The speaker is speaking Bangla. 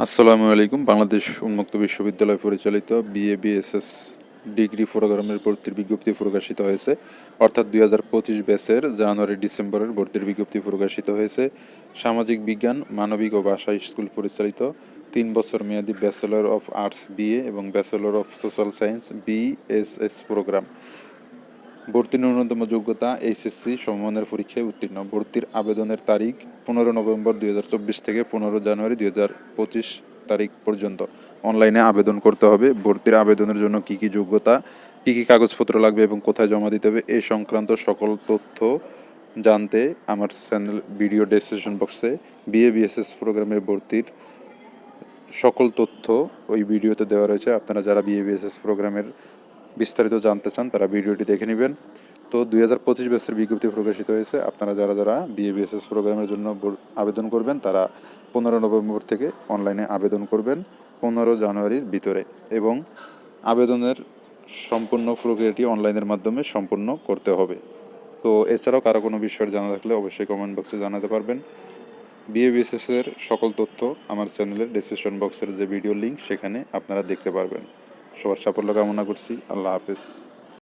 আসসালামু আলাইকুম। বাংলাদেশ উন্মুক্ত বিশ্ববিদ্যালয় পরিচালিত বিএ বিএসএস ডিগ্রি প্রোগ্রামের ভর্তির বিজ্ঞপ্তি প্রকাশিত হয়েছে। অর্থাৎ দুই হাজার পঁচিশ ব্যাচের জানুয়ারি ডিসেম্বরের ভর্তির বিজ্ঞপ্তি প্রকাশিত হয়েছে। সামাজিক বিজ্ঞান, মানবিক ও ভাষা স্কুল পরিচালিত তিন বছর মেয়াদী ব্যাচেলর অফ আর্টস বিএ এবং bachelor of social science BSS programme ভর্তির ন্যূনতম যোগ্যতা এইচএসসি সমমানের পরীক্ষায় উত্তীর্ণ। ভর্তির আবেদনের তারিখ পনেরো নভেম্বর দুই হাজার চব্বিশ থেকে পনেরো জানুয়ারি দুই হাজার পঁচিশ তারিখ পর্যন্ত। অনলাইনে আবেদন করতে হবে। ভর্তির আবেদনের জন্য কি কি যোগ্যতা, কি কি কাগজপত্র লাগবে এবং কোথায় জমা দিতে হবে এই সংক্রান্ত সকল তথ্য জানতে আমার চ্যানেল ভিডিও ডেসক্রিপশন বক্সে বিএ বিএসএস প্রোগ্রামের ভর্তির সকল তথ্য ওই ভিডিওতে দেওয়া রয়েছে। আপনারা যারা বিএ বিএসএস প্রোগ্রামের বিস্তারিত জানতে চান, তারা ভিডিওটি দেখে নেবেন। তো দুই হাজার পঁচিশ ব্যাচের বিজ্ঞপ্তি প্রকাশিত হয়েছে। আপনারা যারা যারা বিএ বিএসএস প্রোগ্রামের জন্য আবেদন করবেন, তারা পনেরো নভেম্বর থেকে অনলাইনে আবেদন করবেন, পনেরো জানুয়ারির ভিতরে। এবং আবেদনের সম্পূর্ণ প্রক্রিয়াটি অনলাইনের মাধ্যমে সম্পূর্ণ করতে হবে। তো এছাড়াও কারও কোনো বিষয়ের জানা থাকলে অবশ্যই কমেন্ট বক্সে জানাতে পারবেন। বিএবিএসএস এর সকল তথ্য আমার চ্যানেলের ডিসক্রিপশন বক্সের যে ভিডিও লিংক সেখানে আপনারা দেখতে পারবেন। সবার সাফল্য কামনা করছি। আল্লাহ হাফেজ।